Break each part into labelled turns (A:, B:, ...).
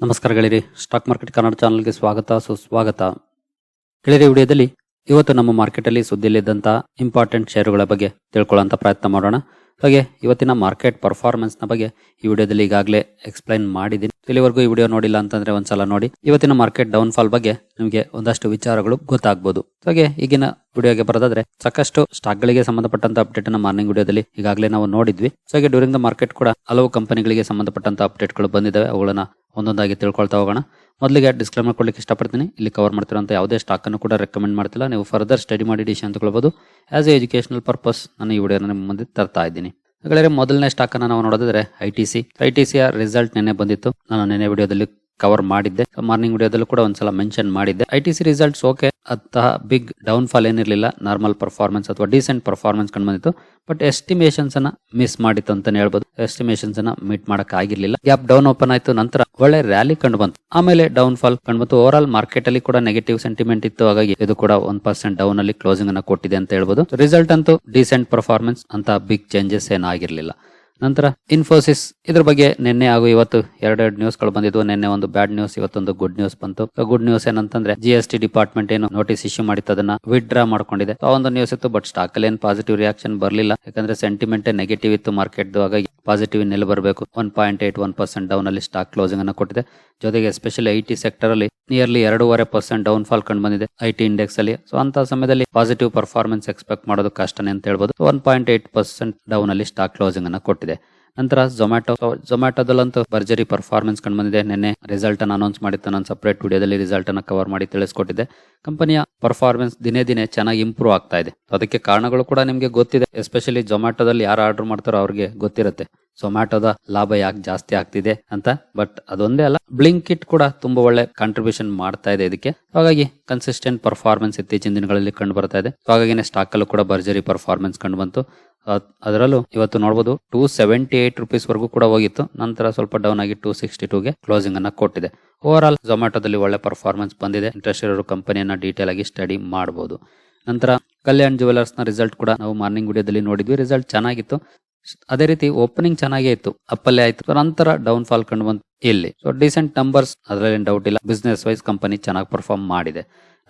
A: ನಮಸ್ಕಾರ ಗೆಳೆಯರಿ. Stock market Kannada ಚಾನಲ್ಗೆ ಸ್ವಾಗತ, ಸುಸ್ವಾಗತ. ಗೆಳೆಯರಿ ವಿಡಿಯೋದಲ್ಲಿ ಇವತ್ತು ನಮ್ಮ ಮಾರ್ಕೆಟಲ್ಲಿ ಸುದ್ದಿಯಲ್ಲಿದ್ದಂಥ ಇಂಪಾರ್ಟೆಂಟ್ ಷೇರುಗಳ ಬಗ್ಗೆ ತಿಳ್ಕೊಳ್ಳೋಂಥ ಪ್ರಯತ್ನ ಮಾಡೋಣ. ಹಾಗೆ ಇವತ್ತಿನ ಮಾರ್ಕೆಟ್ ಪರ್ಫಾರ್ಮೆನ್ಸ್ನ ಬಗ್ಗೆ ಈ ವಿಡಿಯೋದಲ್ಲಿ ಈಗಾಗಲೇ ಎಕ್ಸ್ಪ್ಲೈನ್ ಮಾಡಿದ್ದೀನಿ. ಇಲ್ಲಿವರೆಗೂ ಈ ವಿಡಿಯೋ ನೋಡಿಲ್ಲ ಅಂತಂದ್ರೆ ಒಂದ್ಸಲ ನೋಡಿ. ಇವತ್ತಿನ ಮಾರ್ಕೆಟ್ ಡೌನ್ ಫಾಲ್ ಬಗ್ಗೆ ನಿಮಗೆ ಒಂದಷ್ಟು ವಿಚಾರಗಳು ಗೊತ್ತಾಗ್ಬೋದು. ಹಾಗೆ ಈಗಿನ ವಿಡಿಯೋಗೆ ಬರೋದಾದ್ರೆ ಸಾಕಷ್ಟು ಸ್ಟಾಕ್ ಗಳಿಗೆ ಸಂಬಂಧಪಟ್ಟಂತ ಅಪ್ಡೇಟ್ ಅನ್ನ ಮಾರ್ನಿಂಗ್ ವಿಡಿಯೋದಲ್ಲಿ ಈಗಾಗಲೇ ನಾವು ನೋಡಿದ್ವಿ. ಹಾಗೆ ಡ್ಯೂರಿಂಗ್ ದ ಮಾರ್ಕೆಟ್ ಕೂಡ ಹಲವು ಕಂಪನಿಗಳಿಗೆ ಸಂಬಂಧಪಟ್ಟಂತ ಅಪ್ಡೇಟ್ಗಳು ಬಂದಿದ್ದಾವೆ. ಅವುಗಳನ್ನ ಒಂದೊಂದಾಗಿ ತಿಳ್ಕೊಳ್ತಾ ಹೋಗೋಣ. ಮೊದಲಿಗೆ ಡಿಸ್ಕ್ಲೇಮರ್ ಕೊಡ್ಲಿಕ್ಕೆ ಇಷ್ಟಪಡ್ತೀನಿ. ಇಲ್ಲಿ ಕವರ್ ಮಾಡ್ತಿರೋಂಥ ಯಾವುದೇ ಸ್ಟಾಕ್ ಅನ್ನು ಕೂಡ ರೆಕಮೆಂಡ್ ಮಾಡ್ತಿಲ್ಲ. ನೀವು ಫರ್ದರ್ ಸ್ಟಡಿ ಮಾಡಿ ಡಿಶ್ ಅಂತ ಕೊಳ್ಳಬಹುದು ಆಸ್ ಎ ಎಜುಕೇಶನಲ್ ಪರ್ಪಸ್ ನಾನು ಈ ವಿಡಿಯೋನ ನಿಮ್ಮ ಮುಂದೆ ತರ್ತಾ ಇದ್ದೀನಿ. ಹಾಗಾದರೆ ಮೊದಲನೇ ಸ್ಟಾಕ್ ಅನ್ನು ನಾವು ನೋಡೋದಾದ್ರೆ I T C I T ಸಿಯ ರಿಸಲ್ಟ್ ನೆನೆ ಬಂದಿತ್ತು. ನಾನು ನೆನೆ ವಿಡಿಯೋದಲ್ಲಿ ಕವರ್ ಮಾಡಿದ್ದೆ. ಮಾರ್ನಿಂಗ್ ವಿಡಿಯೋದಲ್ಲೂ ಕೂಡ ಒಂದ್ಸಲ ಮೆನ್ಷನ್ ಮಾಡಿದ್ದೆ. I T C results okay ಅಂತಹ ಬಿಗ್ ಡೌನ್ ಫಾಲ್ ಏನಿರಲಿಲ್ಲ. ನಾರ್ಮಲ್ ಪರ್ಫಾರ್ಮೆನ್ಸ್ ಅಥವಾ ಡೀಸೆಂಟ್ ಪರ್ಫಾರ್ಮೆನ್ಸ್ ಕಂಡು ಬಂದಿತ್ತು. ಬಟ್ ಎಸ್ಟಿಮೇಷನ್ಸ್ ಅನ್ನ ಮಿಸ್ ಮಾಡಿತ್ತು ಅಂತಾನೆ ಹೇಳ್ಬೋದು. ಎಸ್ಟಿಮೇಷನ್ಸ್ ಅನ್ನ ಮೀಟ್ ಮಾಡಕ್ ಆಗಿರ್ಲಿಲ್ಲ ಗ್ಯಾಪ್ ಡೌನ್ ಓಪನ್ ಆಯ್ತು. ನಂತರ ಒಳ್ಳೆ ರ್ಯಾಲಿ ಕಂಡು ಬಂತು. ಆಮೇಲೆ ಡೌನ್ ಫಾಲ್ ಕಂಡು ಬಂತು. ಓವರ್ ಆಲ್ ಮಾರ್ಕೆಟ್ ಅಲ್ಲಿ ಕೂಡ ನೆಗೆಟಿವ್ ಸೆಂಟಿಮೆಂಟ್ ಇತ್ತು. ಹಾಗಾಗಿ ಇದು ಕೂಡ ಒನ್ ಪರ್ಸೆಂಟ್ ಡೌನ್ ಅಲ್ಲಿ ಕ್ಲೋಸಿಂಗ್ ಅನ್ನ ಕೊಟ್ಟಿದೆ ಅಂತ ಹೇಳ್ಬೋದು. ರಿಸಲ್ಟ್ ಅಂತೂ ಡಿಸೆಂಟ್ ಪರ್ಫಾರ್ಮೆನ್ಸ್ ಅಂತ ಬಿಗ್ ಚೇಂಜಸ್ ಏನಾಗಿರ್ಲಿಲ್ಲ. ನಂತರ ಇನ್ಫೋಸಿಸ್ ಇದ್ರ ಬಗ್ಗೆ ನಿನ್ನೆ ಹಾಗೂ ಇವತ್ತು ಎರಡೆರಡು ನ್ಯೂಸ್ಗಳು ಬಂದಿದ್ವು. ನಿನ್ನೆ ಒಂದು ಬ್ಯಾಡ್ ನ್ಯೂಸ್ ಇವತ್ತೊಂದು ಗುಡ್ ನ್ಯೂಸ್ ಬಂತು. ಗುಡ್ ನ್ಯೂಸ್ ಏನಂತಂದ್ರೆ ಜಿ ಎಸ್ ಟಿ ಡಿಪಾರ್ಟ್ಮೆಂಟ್ ಏನು ನೋಟಿಸ್ ಇಶ್ಯೂ ಮಾಡಿತ್ತು. ಅದನ್ನ ವಿಡ್ರಾ ಮಾಡ್ಕೊಂಡಿದೆ. ಆ ಒಂದು ನ್ಯೂಸ್ ಇತ್ತು ಬಟ್ ಸ್ಟಾಕ್ ಅಲ್ಲಿ ಏನು ಪಾಸಿಟಿವ್ ರಿಯಾಕ್ಷನ್ ಬರಲಿಲ್ಲ. ಯಾಕಂದ್ರೆ ಸೆಂಟಿಮೆಂಟ್ ನೆಗೆಟಿವ್ ಇತ್ತು ಮಾರ್ಕೆಟ್ ಹಾಗಾಗಿ ಪಾಸಿಟಿವ್ ನೆಲೆ ಬರಬೇಕು. One point eight one percent down ಅಲ್ಲಿ ಸ್ಟಾಕ್ ಕ್ಲೋಸಿಂಗ್ ಅನ್ನ ಕೊಟ್ಟಿದೆ. ಜೊತೆಗೆ ಎಸ್ಪೆಷಲಿ ಐ ಟಿ ಸೆಕ್ಟರ್ ಅಲ್ಲಿ ನಿಯರ್ಲಿ ಎರಡೂವರೆ ಪರ್ಸೆಂಟ್ ಡೌನ್ ಫಾಲ್ ಕಂಡು ಬಂದಿದೆ ಐ ಟಿ ಇಂಡೆಕ್ಸ್ ಅಲ್ಲಿ. ಸೊ ಅಂತ ಸಮಯದಲ್ಲಿ ಪಾಸಿಟಿವ್ ಪರ್ಫಾರ್ಮೆನ್ಸ್ ಎಕ್ಸ್ಪೆಕ್ಟ್ ಮಾಡೋದು ಕಷ್ಟನೇ ಅಂತ ಹೇಳ್ಬೋದು. One point eight percent down ಅಲ್ಲಿ ಸ್ಟಾಕ್ ಕ್ಲೋಸಿಂಗ್ ಅನ್ನ ಕೊಟ್ಟಿದೆ. ನಂತರ ಜೊಮ್ಯಾಟೊ ಜೊಮ್ಯಾಟೊದಲ್ಲಂತೂ ಭರ್ಜರಿ ಪರ್ಫಾರ್ಮೆನ್ಸ್ ಕಂಡು ಬಂದಿದೆ. ನಿನ್ನೆ ರಿಸಲ್ಟ್ ಅನ್ನು ಅನೌನ್ಸ್ ಮಾಡಿತ್ತು. ನಾನು ಸಪರೇಟ್ ವಿಡಿಯೋದಲ್ಲಿ ರಿಸಲ್ಟ್ ಅನ್ನು ಕವರ್ ಮಾಡಿ ತಿಳಿಸ್ಕೊಟ್ಟಿದ್ದೆ. ಕಂಪನಿಯ ಪರ್ಫಾರ್ಮೆನ್ಸ್ ದಿನೇ ದಿನೇ ಚೆನ್ನಾಗಿ ಇಂಪ್ರೂವ್ ಆಗ್ತಾ ಇದೆ. ಅದಕ್ಕೆ ಕಾರಣಗಳು ಕೂಡ ನಿಮಗೆ ಗೊತ್ತಿದೆ. ಎಸ್ಪೆಷಲಿ ಜೊಮ್ಯಾಟೊದಲ್ಲಿ ಯಾರು ಆರ್ಡರ್ ಮಾಡ್ತಾರೋ ಅವ್ರಿಗೆ ಗೊತ್ತಿರುತ್ತೆ. ಝೊಮ್ಯಾಟೊದ ಲಾಭ ಯಾಕೆ ಜಾಸ್ತಿ ಆಗ್ತಿದೆ ಅಂತ. ಬಟ್ ಅದೊಂದೇ ಅಲ್ಲ ಬ್ಲಿಂಕ್ ಇಟ್ ಕೂಡ ತುಂಬಾ ಒಳ್ಳೆ ಕಾಂಟ್ರಿಬ್ಯೂಷನ್ ಮಾಡ್ತಾ ಇದೆ ಇದಕ್ಕೆ. ಹಾಗಾಗಿ ಕನ್ಸಿಸ್ಟೆಂಟ್ ಪರ್ಫಾರ್ಮೆನ್ಸ್ ಇತ್ತೀಚಿನ ದಿನಗಳಲ್ಲಿ ಕಂಡು ಬರ್ತಾ ಇದೆ. ಹಾಗಾಗಿ ಸ್ಟಾಕ್ ಅಲ್ಲೂ ಕೂಡ ಭರ್ಜರಿ ಪರ್ಫಾರ್ಮೆನ್ಸ್ ಕಂಡು ಬಂತು. ಅದ್- ಅದರಲ್ಲೂ ಇವತ್ತು ನೋಡಬಹುದು ಟೂ ಸೆವೆಂಟಿ ಏಟ್ ರುಪೀಸ್ ವರೆಗೂ ಕೂಡ ಹೋಗಿತ್ತು. ನಂತರ ಸ್ವಲ್ಪ ಡೌನ್ ಆಗಿ ಟೂ ಸಿಕ್ಸ್ಟಿ ಟೂಗೆ ಕ್ಲೋಸಿಂಗ್ ಅನ್ನ ಕೊಟ್ಟಿದೆ. ಓವರ್ ಆಲ್ ಝೊಮ್ಯಾಟೊದಲ್ಲಿ ಒಳ್ಳೆ ಪರ್ಫಾರ್ಮೆನ್ಸ್ ಬಂದಿದೆ. ಇಂಟ್ರೆಸ್ಟ್ ಇರೋರು ಕಂಪನಿಯನ್ನ ಡೀಟೇಲ್ ಆಗಿ ಸ್ಟಡಿ ಮಾಡಬಹುದು ನಂತರ ಕಲ್ಯಾಣ್ ಜುವೆಲರ್ಸ್ನ ರಿಸಲ್ಟ್ ಕೂಡ ನಾವು ಮಾರ್ನಿಂಗ್ ವಿಡಿಯೋದಲ್ಲಿ ನೋಡಿದ್ವಿ. ರಿಸಲ್ಟ್ ಚೆನ್ನಾಗಿತ್ತು. ಅದೇ ರೀತಿ ಓಪನಿಂಗ್ ಚೆನ್ನಾಗೇ ಇತ್ತು. ಅಪ್ಪಲ್ಲೇ ಆಯ್ತು. ನಂತರ ಡೌನ್ ಫಾಲ್ ಕಂಡು ಬಂತು ಇಲ್ಲಿ. ಸೊ ಡಿಸೆಂಟ್ ನಂಬರ್ಸ್ ಅದರಲ್ಲಿ ಡೌಟ್ ಇಲ್ಲ. ಬಿಸ್ನೆಸ್ ವೈಸ್ ಕಂಪನಿ ಚೆನ್ನಾಗಿ ಪರ್ಫಾರ್ಮ್ ಮಾಡಿದೆ.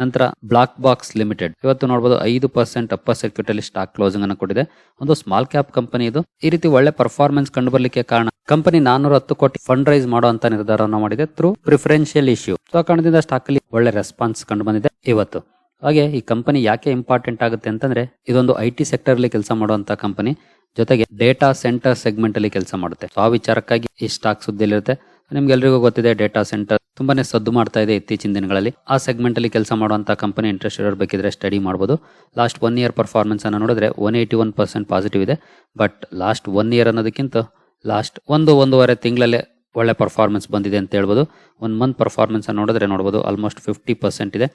A: ನಂತರ ಬ್ಲಾಕ್ ಬಾಕ್ಸ್ ಲಿಮಿಟೆಡ್ ಇವತ್ತು ನೋಡಬಹುದು ಐದು ಪರ್ಸೆಂಟ್ ಅಪ್ಪರ್ ಸರ್ಕ್ಯೂಟ್ ಅಲ್ಲಿ ಸ್ಟಾಕ್ ಕ್ಲೋಸಿಂಗ್ ಅನ್ನು ಕೊಟ್ಟಿದೆ. ಒಂದು ಸ್ಮಾಲ್ ಕ್ಯಾಪ್ ಕಂಪನಿ ಇದು. ಈ ರೀತಿ ಒಳ್ಳೆ ಪರ್ಫಾರ್ಮೆನ್ಸ್ ಕಂಡು ಬರ್ಲಿಕ್ಕೆ ಕಾರಣ ಕಂಪನಿ ನಾನೂರ ಹತ್ತು ಕೋಟಿ ಫಂಡ್ ರೈಸ್ ಮಾಡುವಂತ ನಿರ್ಧಾರವನ್ನು ಮಾಡಿದೆ ಥ್ರೂ ಪ್ರಿಫರೆನ್ಷಿಯಲ್ ಇಶ್ಯೂ ಸೊ ಕಾರಣದಿಂದ ಸ್ಟಾಕ್ ಅಲ್ಲಿ ಒಳ್ಳೆ ರೆಸ್ಪಾನ್ಸ್ ಕಂಡು ಬಂದಿದೆ ಇವತ್ತು. ಹಾಗೆ ಈ ಕಂಪನಿ ಯಾಕೆ ಇಂಪಾರ್ಟೆಂಟ್ ಆಗುತ್ತೆ ಅಂತಂದ್ರೆ ಇದೊಂದು ಐ ಟಿ ಸೆಕ್ಟರ್ ಅಲ್ಲಿ ಕೆಲಸ ಮಾಡುವಂತ ಕಂಪನಿ ಜೊತೆಗೆ ಡೇಟಾ ಸೆಂಟರ್ ಸೆಗ್ಮೆಂಟ್ ಅಲ್ಲಿ ಕೆಲಸ ಮಾಡುತ್ತೆ. ಸೊ ಆ ವಿಚಾರಕ್ಕಾಗಿ ಈ ಸ್ಟಾಕ್ ಸುದ್ದಿಲಿರುತ್ತೆ ನಿಮ್ಗೆ ಎಲ್ರಿಗೂ ಗೊತ್ತಿದೆ ಡೇಟಾ ಸೆಂಟರ್ ತುಂಬಾನೇ ಸದ್ದು ಮಾಡ್ತಾ ಇದೆ ಇತ್ತೀಚಿನ ದಿನಗಳಲ್ಲಿ. ಆ ಸೆಗ್ಮೆಂಟ್ ಅಲ್ಲಿ ಕೆಲಸ ಮಾಡುವಂತ ಕಂಪನಿ ಇಂಟ್ರೆಸ್ಟ್ ಇರೋರು ಬೇಕಿದ್ರೆ ಸ್ಟಡಿ ಮಾಡಬಹುದು ಲಾಸ್ಟ್ ಒನ್ ಇಯರ್ ಪರ್ಫಾರ್ಮೆನ್ಸ್ ಅನ್ನ ನೋಡಿದ್ರೆ one eighty one percent positive ಇದೆ. ಬಟ್ ಲಾಸ್ಟ್ ಒನ್ ಇಯರ್ ಅನ್ನೋದಕ್ಕಿಂತ ಲಾಸ್ಟ್ ಒಂದು ಒಂದೂವರೆ ತಿಂಗಳಲ್ಲೇ ಒಳ್ಳೆ ಪರ್ಫಾರ್ಮೆನ್ಸ್ ಬಂದಿದೆ ಅಂತ ಹೇಳ್ಬೋದು. ಒನ್ ಮಂತ್ ಪರ್ಫಾರ್ಮೆನ್ಸ್ ನೋಡಿದ್ರೆ ನೋಡಬಹುದು ಆಲ್ಮೋಸ್ಟ್ ಫಿಫ್ಟಿ ಪರ್ಸೆಂಟ್ ಇದೆ.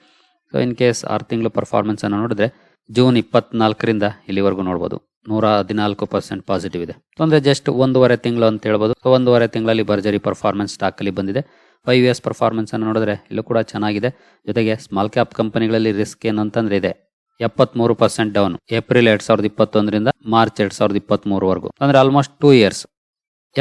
A: ಸೊ ಇನ್ ಕೇಸ್ ಆರು ತಿಂಗಳು ಪರ್ಫಾರ್ಮೆನ್ಸ್ ಅನ್ನು ನೋಡಿದ್ರೆ ಜೂನ್ ಇಪ್ಪತ್ನಾಲ್ಕರಿಂದ ಇಲ್ಲಿವರೆಗೂ ನೋಡಬಹುದು ನೂರ ಹದಿನಾಲ್ಕು ಪರ್ಸೆಂಟ್ ಪಾಸಿಟಿವ್ ಇದೆ. ಅಂದ್ರೆ ಜಸ್ಟ್ ಒಂದೂವರೆ ತಿಂಗಳು ಅಂತ ಹೇಳ್ಬೋದು. ಸೊ ಒಂದೂವರೆ ತಿಂಗಳಲ್ಲಿ ಭರ್ಜರಿ ಪರ್ಫಾರ್ಮೆನ್ಸ್ ಸ್ಟಾಕ್ ಅಲ್ಲಿ ಬಂದಿದೆ. ಫೈವ್ ಇಯರ್ಸ್ ಪರ್ಫಾರ್ಮೆನ್ಸ್ ಅನ್ನು ನೋಡಿದ್ರೆ ಇಲ್ಲೂ ಕೂಡ ಚೆನ್ನಾಗಿದೆ. ಜೊತೆಗೆ ಸ್ಮಾಲ್ ಕ್ಯಾಪ್ ಕಂಪನಿಗಳಲ್ಲಿ ರಿಸ್ಕ್ ಏನಂತಂದ್ರೆ ಇದೆ. ಎಪ್ಪತ್ಮೂರು ಪರ್ಸೆಂಟ್ ಡೌನ್ ಏಪ್ರಿಲ್ ಎರಡ್ ಸಾವಿರದ ಇಪ್ಪತ್ತೊಂದರಿಂದ ಮಾರ್ಚ್ ಎರಡ್ ಸಾವಿರದ ಇಪ್ಪತ್ತ್ ಮೂರವರೆಗೂ ಅಂದ್ರೆ ಆಲ್ಮೋಸ್ಟ್ ಟೂ ಇಯರ್ಸ್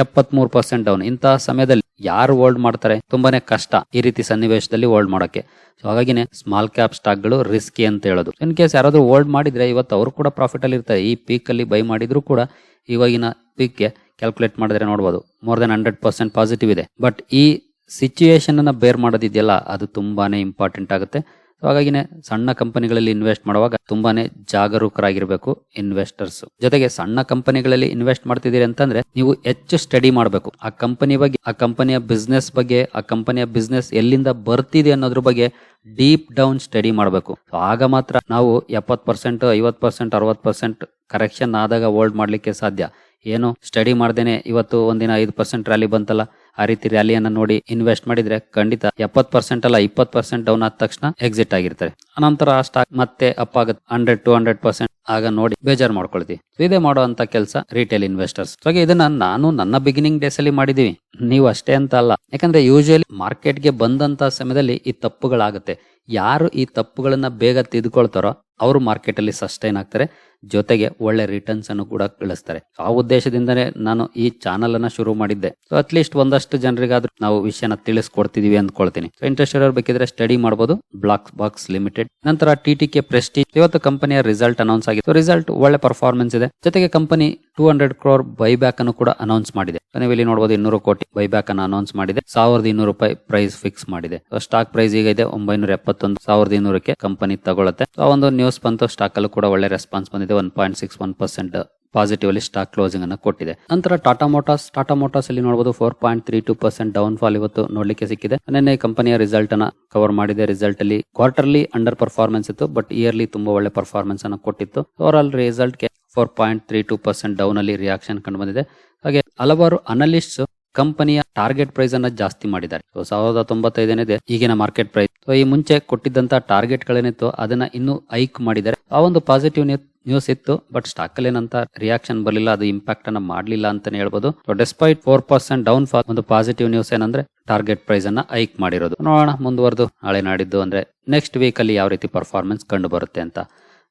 A: ಎಪ್ಪತ್ಮೂರು ಪರ್ಸೆಂಟ್ ಡೌನ್. ಇಂತಹ ಸಮಯದಲ್ಲಿ ಯಾರು ಹೋಲ್ಡ್ ಮಾಡ್ತಾರೆ? ತುಂಬಾನೇ ಕಷ್ಟ ಈ ರೀತಿ ಸನ್ನಿವೇಶದಲ್ಲಿ ಹೋಲ್ಡ್ ಮಾಡೋಕೆ ಸೊ ಹಾಗಾಗಿನೇ ಸ್ಮಾಲ್ ಕ್ಯಾಪ್ ಸ್ಟಾಕ್ಗಳು ರಿಸ್ಕಿ ಅಂತ ಹೇಳೋದು. ಇನ್ ಕೇಸ್ ಯಾರಾದ್ರೂ ಹೋಲ್ಡ್ ಮಾಡಿದ್ರೆ ಇವತ್ತು ಅವರು ಕೂಡ ಪ್ರಾಫಿಟ್ ಅಲ್ಲಿ ಇರ್ತಾರೆ. ಈ ಪೀಕ್ ಅಲ್ಲಿ ಬೈ ಮಾಡಿದ್ರು ಕೂಡ ಇವಾಗಿನ ಪೀಕ್ಗೆ ಕ್ಯಾಲ್ಕುಲೇಟ್ ಮಾಡಿದ್ರೆ ನೋಡಬಹುದು more than hundred percent positive ಇದೆ. ಬಟ್ ಈ ಸಿಚುಯೇಷನ್ ಅನ್ನ ಬೇರ್ ಮಾಡೋದಿದೆಯಲ್ಲ, ಅದು ತುಂಬಾನೇ ಇಂಪಾರ್ಟೆಂಟ್ ಆಗುತ್ತೆ. ಹಾಗಾಗಿನೇ ಸಣ್ಣ ಕಂಪನಿಗಳಲ್ಲಿ ಇನ್ವೆಸ್ಟ್ ಮಾಡುವಾಗ ತುಂಬಾನೇ ಜಾಗರೂಕರಾಗಿರ್ಬೇಕು ಇನ್ವೆಸ್ಟರ್ಸ್ ಜೊತೆಗೆ ಸಣ್ಣ ಕಂಪನಿಗಳಲ್ಲಿ ಇನ್ವೆಸ್ಟ್ ಮಾಡ್ತಿದ್ದೀರಿ ಅಂತಂದ್ರೆ ನೀವು ಹೆಚ್ಚು ಸ್ಟಡಿ ಮಾಡಬೇಕು. ಆ ಕಂಪನಿ ಬಗ್ಗೆ, ಆ ಕಂಪನಿಯ ಬಿಸ್ನೆಸ್ ಬಗ್ಗೆ, ಆ ಕಂಪನಿಯ ಬಿಸ್ನೆಸ್ ಎಲ್ಲಿಂದ ಬರ್ತಿದೆ ಅನ್ನೋದ್ರ ಬಗ್ಗೆ ಡೀಪ್ ಡೌನ್ ಸ್ಟಡಿ ಮಾಡಬೇಕು. ಆಗ ಮಾತ್ರ ನಾವು ಎಪ್ಪತ್ ಪರ್ಸೆಂಟ್ ಐವತ್ ಪರ್ಸೆಂಟ್ ಅರವತ್ ಪರ್ಸೆಂಟ್ ಕರೆಕ್ಷನ್ ಆದಾಗ ಹೋಲ್ಡ್ ಮಾಡ್ಲಿಕ್ಕೆ ಸಾಧ್ಯ. ಏನು? ಸ್ಟಡಿ ಮಾಡ್ದೇನೆ ಇವತ್ತು ಒಂದಿನ ಐದು ಪರ್ಸೆಂಟ್ ರ್ಯಾಲಿ ಬಂತಲ್ಲ. ಆ ರೀತಿ ರ್ಯಾಲಿಯನ್ನ ನೋಡಿ ಇನ್ವೆಸ್ಟ್ ಮಾಡಿದ್ರೆ ಖಂಡಿತ ಎಪ್ಪತ್ ಪರ್ಸೆಂಟ್ ಅಲ್ಲ ಇಪ್ಪತ್ ಪರ್ಸೆಂಟ್ ಡೌನ್ ಆದ ತಕ್ಷಣ ಎಕ್ಸಿಟ್ ಆಗಿರ್ತಾರೆ ಅನಂತರ ಆ ಸ್ಟಾಕ್ ಮತ್ತೆ ಅಪ್ ಆಗುತ್ತೆ. ಹಂಡ್ರೆಡ್ ಟು ಹಂಡ್ರೆಡ್ ಪರ್ಸೆಂಟ್ ಆಗ ನೋಡಿ ಬೇಜಾರ್ ಮಾಡ್ಕೊಳ್ತೀವಿ. ಇದೇ ಮಾಡುವಂತ ಕೆಲಸ ರಿಟೇಲ್ ಇನ್ವೆಸ್ಟರ್ಸ್ ಹಾಗೆ ಇದನ್ನ ನಾನು ನನ್ನ ಬಿಗಿನಿಂಗ್ ಡೇಸ್ ಅಲ್ಲಿ ಮಾಡಿದೀವಿ. ನೀವು ಅಷ್ಟೇ ಅಂತ ಅಲ್ಲ. ಯಾಕಂದ್ರೆ ಯೂಶುವಲಿ ಮಾರ್ಕೆಟ್ಗೆ ಬಂದಂತ ಸಮಯದಲ್ಲಿ ಈ ತಪ್ಪುಗಳಾಗುತ್ತೆ. ಯಾರು ಈ ತಪ್ಪುಗಳನ್ನ ಬೇಗ ತಿದ್ಕೊಳ್ತಾರೋ ಅವರು ಮಾರ್ಕೆಟ್ ಅಲ್ಲಿ ಸಸ್ಟೈನ್ ಆಗ್ತಾರೆ. ಜೊತೆಗೆ ಒಳ್ಳೆ ರಿಟರ್ನ್ಸ್ ಅನ್ನು ಕೂಡ ಗಳಿಸ್ತಾರೆ. ಆ ಉದ್ದೇಶದಿಂದನೇ ನಾನು ಈ ಚಾನಲ್ ಅನ್ನ ಶುರು ಮಾಡಿದ್ದೆ. ಸೊ ಅಟ್ಲೀಸ್ಟ್ ಒಂದಷ್ಟು ಜನರಿಗಾದ್ರೂ ನಾವು ವಿಷಯನ ತಿಳಿಸ್ಕೊಡ್ತಿದೀವಿ ಅಂದ್ಕೊಳ್ತೀನಿ. ಸೊ ಇಂಟ್ರೆಸ್ಟ್ ಇರೋರು ಬೇಕಿದ್ರೆ ಸ್ಟಡಿ ಮಾಡಬಹುದು ಬ್ಲಾಕ್ ಬಾಕ್ಸ್ ಲಿಮಿಟೆಡ್ ನಂತರ ಟಿ ಟಿ ಕೆ ಪ್ರೆಸ್ಟಿ ಇವತ್ತು ಕಂಪನಿಯ ರಿಸಲ್ಟ್ ಅನೌನ್ಸ್ ಆಗಿದೆ. ರಿಸಲ್ಟ್ ಒಳ್ಳೆ ಪರ್ಫಾರ್ಮೆನ್ಸ್ ಇದೆ. ಜೊತೆಗೆ company two hundred crore buyback ಅನ್ನು ಕೂಡ ಅನೌನ್ಸ್ ಮಾಡಿದೆ. ಇಲ್ಲಿ ನೋಡಬಹುದು ಇನ್ನೂರು ಕೋಟಿ ಬೈಬ್ಯಾಕ್ ಅನ್ನು ಅನೌನ್ಸ್ ಮಾಡಿದೆ. ಸಾವಿರದ ಇನ್ನೂರು ರೂಪಾಯಿ ಪ್ರೈಸ್ ಫಿಕ್ಸ್ ಮಾಡಿದೆ. ಸ್ಟಾಕ್ ಪ್ರೈಸ್ ಈಗ ಇದೆ ಒಂಬೈನೂರ ಎಪ್ಪತ್ತೊಂದು ಸಾವಿರದ ಇನ್ನೂರಕ್ಕೆ ಕಂಪನಿ ತಗೊಳ್ಳುತ್ತೆ ಆ ಒಂದು ನ್ಯೂಸ್ ಬಂತು. ಸ್ಟಾಕ್ ಅಲ್ಲೂ ಕೂಡ ಒಳ್ಳೆ ರೆಸ್ಪಾನ್ಸ್ ಬಂದಿದೆ. One point six one percent positive ಅಲ್ಲಿ ಸ್ಟಾಕ್ ಕ್ಲೋಸಿಂಗ್ ಅನ್ನು ಕೊಟ್ಟಿದೆ. ನಂತರ ಟಾಟಾ ಮೋಟಾರ್ಸ್ ಟಾಟಾ ಮೋಟಾರ್ಸ್ ಅಲ್ಲಿ ನೋಡಬಹುದು four point three two percent down fall ಇವತ್ತು ನೋಡ್ಲಿಕ್ಕೆ ಸಿಕ್ಕಿದೆ. ನಿನ್ನೆ ಕಂಪನಿಯ ರಿಸಲ್ಟ್ ಅನ್ನ ಕವರ್ ಮಾಡಿದೆ. ರಿಸಲ್ಟ್ ಅಲ್ಲಿ ಕ್ವಾರ್ಟರ್ಲಿ ಅಂಡರ್ ಪರ್ಫಾರ್ಮೆನ್ಸ್ ಇತ್ತು ಬಟ್ ಇಯರ್ಲಿ ತುಂಬಾ ಒಳ್ಳೆ ಪರ್ಫಾರ್ಮೆನ್ಸ್ ಅನ್ನು ಕೊಟ್ಟಿತ್ತು. Over all ರಿಸಲ್ಟ್ಗೆ four point three two percent down ಅಲ್ಲಿ ರಿಯಾಕ್ಷನ್ ಕಂಡು ಬಂದಿದೆ. ಹಾಗೆ ಹಲವಾರು ಅನಲಿಸ್ಟ್ ಕಂಪನಿಯ ಟಾರ್ಗೆಟ್ ಪ್ರೈಸ್ ಅನ್ನ ಜಾಸ್ತಿ ಮಾಡಿದ್ದಾರೆ. ಸಾವಿರದ ತೊಂಬತ್ತೈದನೇದೆ ಈಗಿನ ಮಾರ್ಕೆಟ್ ಪ್ರೈಸ್ ಈ ಮುಂಚೆ ಕೊಟ್ಟಿದ್ದಂತ ಟಾರ್ಗೆಟ್ ಗಳೇನಿತ್ತು ಅದನ್ನ ಇನ್ನೂ ಹೈಕ್ ಮಾಡಿದ್ದಾರೆ. ಆ ಒಂದು ಪಾಸಿಟಿವ್ ನ್ಯೂಸ್ ಇತ್ತು ಬಟ್ ಸ್ಟಾಕ್ ಅಲ್ಲಿ ಏನಂತ ರಿಯಾಕ್ಷನ್ ಬರಲಿಲ್ಲ, ಅದು ಇಂಪ್ಯಾಕ್ಟ್ ಅನ್ನ ಮಾಡಲಿಲ್ಲ ಅಂತಾನೆ ಹೇಳ್ಬೋದು. Despite four percent down fall ಒಂದು ಪಾಸಿಟಿವ್ ನ್ಯೂಸ್ ಏನಂದ್ರೆ ಟಾರ್ಗೆಟ್ ಪ್ರೈಸ್ ಅನ್ನ ಹೈಕ್ ಮಾಡಿರೋದು. ನೋಡೋಣ, ಮುಂದುವರೆದು ನಾಳೆ ನಾಡಿದ್ದು ಅಂದ್ರೆ ನೆಕ್ಸ್ಟ್ ವೀಕ್ ಅಲ್ಲಿ ಯಾವ ರೀತಿ ಪರ್ಫಾರ್ಮೆನ್ಸ್ ಕಂಡು ಬರುತ್ತೆ ಅಂತ.